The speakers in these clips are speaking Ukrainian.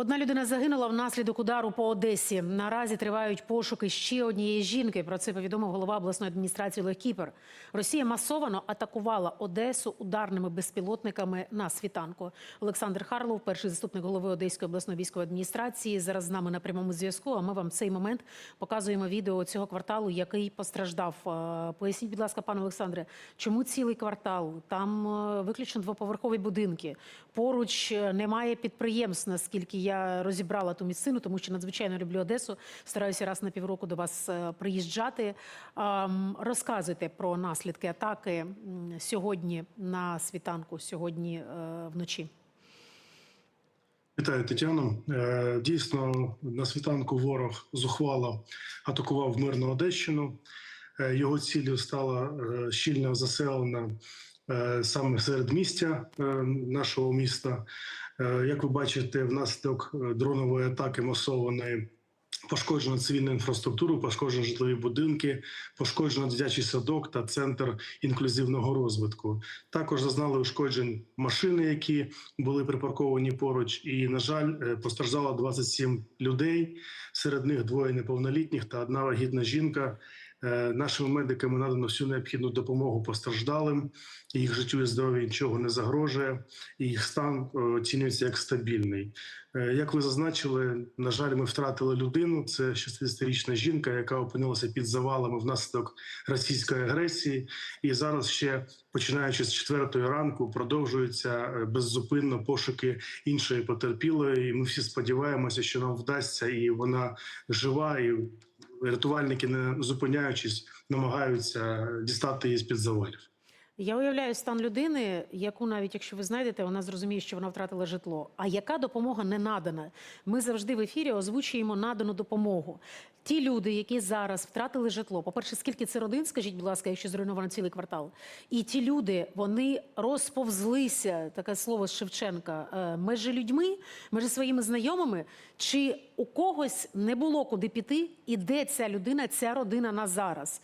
Одна людина загинула внаслідок удару по Одесі. Наразі тривають пошуки ще однієї жінки. Про це повідомив голова обласної адміністрації Олег Кіпер. Росія масовано атакувала Одесу ударними безпілотниками на світанку. Олександр Харлов, перший заступник голови Одеської обласної військової адміністрації, зараз з нами на прямому зв'язку. А ми вам в цей момент показуємо відео цього кварталу, який постраждав. Е, Поясніть, будь ласка, пане Олександре, чому цілий квартал? Там е, виключно двоповерхові будинки. Поруч е, немає підприємств, наскільки я розібрала ту місцину, тому що надзвичайно люблю Одесу. Стараюся раз на півроку до вас е, приїжджати. Розказуйте про наслідки атаки сьогодні на світанку, сьогодні е, вночі. Вітаю, Тетяно. Е, Дійсно, на світанку ворог зухвало атакував мирну Одещину. Його ціллю стала щільно заселена саме серед містя е, нашого міста. Е, Як ви бачите, внаслідок е, дронової атаки масованої пошкоджено цивільну інфраструктуру, пошкоджено житлові будинки, пошкоджено дитячий садок та центр інклюзивного розвитку. Також зазнали ушкоджень машини, які були припарковані поруч. І, на жаль, е, постраждало 27 людей. Серед них двоє неповнолітніх та одна вагітна жінка. Е, Нашими медиками надано всю необхідну допомогу постраждалим. Їх життю і здоров'ю нічого не загрожує, і їх стан е, оцінюється як стабільний. Е, Як ви зазначили, на жаль, ми втратили людину. Це 60-річна жінка, яка опинилася під завалами внаслідок російської агресії. І зараз ще починаючи з четвертої ранку, продовжуються беззупинно пошуки іншої потерпілої. І ми всі сподіваємося, що нам вдасться, і вона жива, і рятувальники, не зупиняючись, намагаються дістати її з під завалів. Я уявляю стан людини, яку навіть якщо ви знайдете, вона зрозуміє, що вона втратила житло. А яка допомога не надана? Ми завжди в ефірі озвучуємо надану допомогу. Ті люди, які зараз втратили житло, по-перше, скільки це родин, скажіть, будь ласка, якщо зруйновано цілий квартал, і ті люди вони розповзлися, таке слово з Шевченка, е, межі людьми, межі своїми знайомими. Чи у когось не було куди піти, і де ця людина, ця родина на зараз?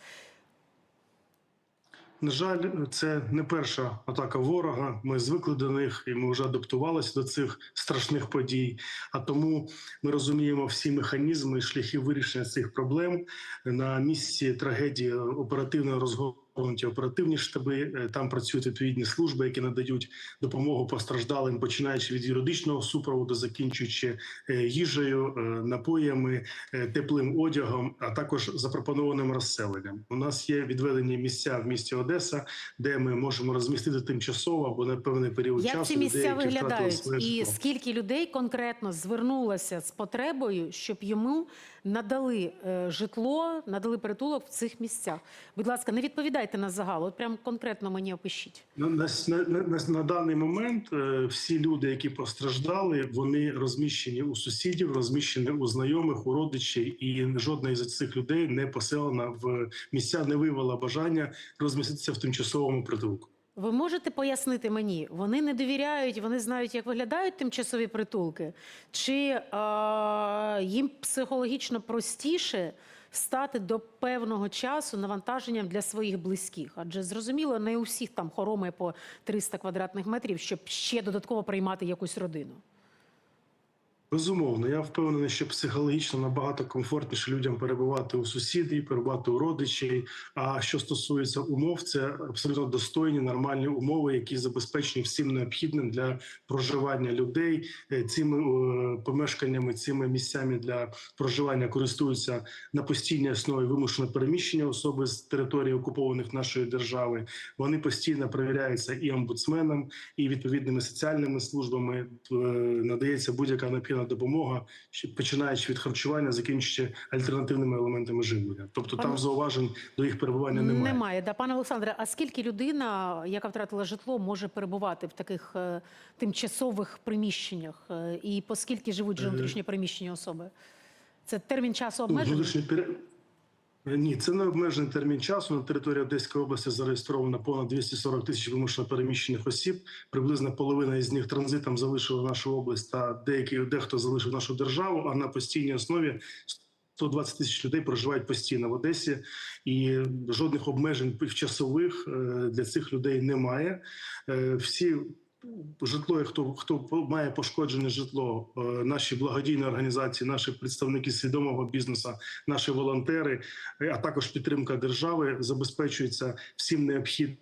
На жаль, це не перша атака ворога. Ми звикли до них, і ми вже адаптувалися до цих страшних подій. А тому ми розуміємо всі механізми і шляхи вирішення цих проблем на місці трагедії оперативно розгорнуті оперативні штаби. Е, Там працюють відповідні служби, які надають допомогу постраждалим, починаючи від юридичного супроводу, закінчуючи е, їжею, е, напоями, теплим одягом, а також запропонованим розселенням. У нас є відведені місця в місті Одеса, де ми можемо розмістити тимчасово або на певний період Як часу ці місця людей, які виглядають, і скільки людей конкретно звернулося з потребою, щоб йому надали житло, надали притулок в цих місцях? Будь ласка, не відповідайте на загал. От прям конкретно мені опишіть. На, на, на, на, на даний момент е, всі люди, які постраждали, вони розміщені у сусідів, розміщені у знайомих, у родичів, і жодна із цих людей не поселена в місця, не виявила бажання розміститися в тимчасовому притулку. Ви можете пояснити мені, вони не довіряють, вони знають, як виглядають тимчасові притулки, чи е, їм психологічно простіше стати до певного часу навантаженням для своїх близьких? Адже зрозуміло, не у всіх там хороми по 300 квадратних метрів, щоб ще додатково приймати якусь родину. Безумовно, я впевнений, що психологічно набагато комфортніше людям перебувати у сусідів, перебувати у родичів. А що стосується умов, це абсолютно достойні нормальні умови, які забезпечені всім необхідним для проживання людей. Е, Цими е, помешканнями, цими місцями для проживання користуються на постійній основі вимушено переміщення особи з території окупованих нашої держави. Вони постійно перевіряються і омбудсменом, і відповідними соціальними службами. Е, Надається будь-яка необхідна допомога, починаючи від харчування, закінчуючи альтернативними елементами живлення. Тобто там зауважень до їх перебування немає. Немає. Да, пане Олександре, а скільки людина, яка втратила житло, може перебувати в таких е, тимчасових приміщеннях? Е, і по скільки живуть же Е. внутрішньо переміщені особи? Це термін часу обмежений? Ні, це не обмежений термін часу. На території Одеської області зареєстровано понад 240 тисяч вимушено переміщених осіб. Приблизно половина із них транзитом залишила нашу область, та деякі дехто залишив нашу державу. А на постійній основі 120 тисяч людей проживають постійно в Одесі, і жодних обмежень часових е, для цих людей немає. Е, Всі житло, і хто хто має пошкоджене житло, е, наші благодійні організації, наші представники свідомого бізнесу, наші волонтери, е, а також підтримка держави забезпечується всім необхідним.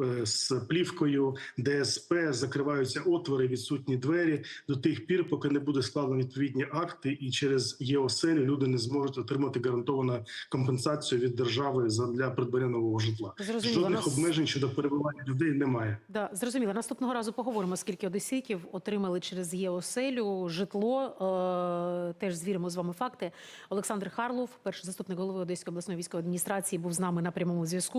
Е, З плівкою, ДСП закриваються отвори, відсутні двері до тих пір, поки не буде складено відповідні акти, і через ЄОСЕЛі люди не зможуть отримати гарантовану компенсацію від держави за для придбання нового житла. Зрозуміло. Жодних Нас- обмежень щодо перебування людей немає. Да, зрозуміло. Наступного разу поговоримо, скільки одеситів отримали через ЄОСЕЛю житло. Е, теж звіримо з вами факти. Олександр Харлов, перший заступник голови Одеської обласної військової адміністрації, був з нами на прямому зв'язку.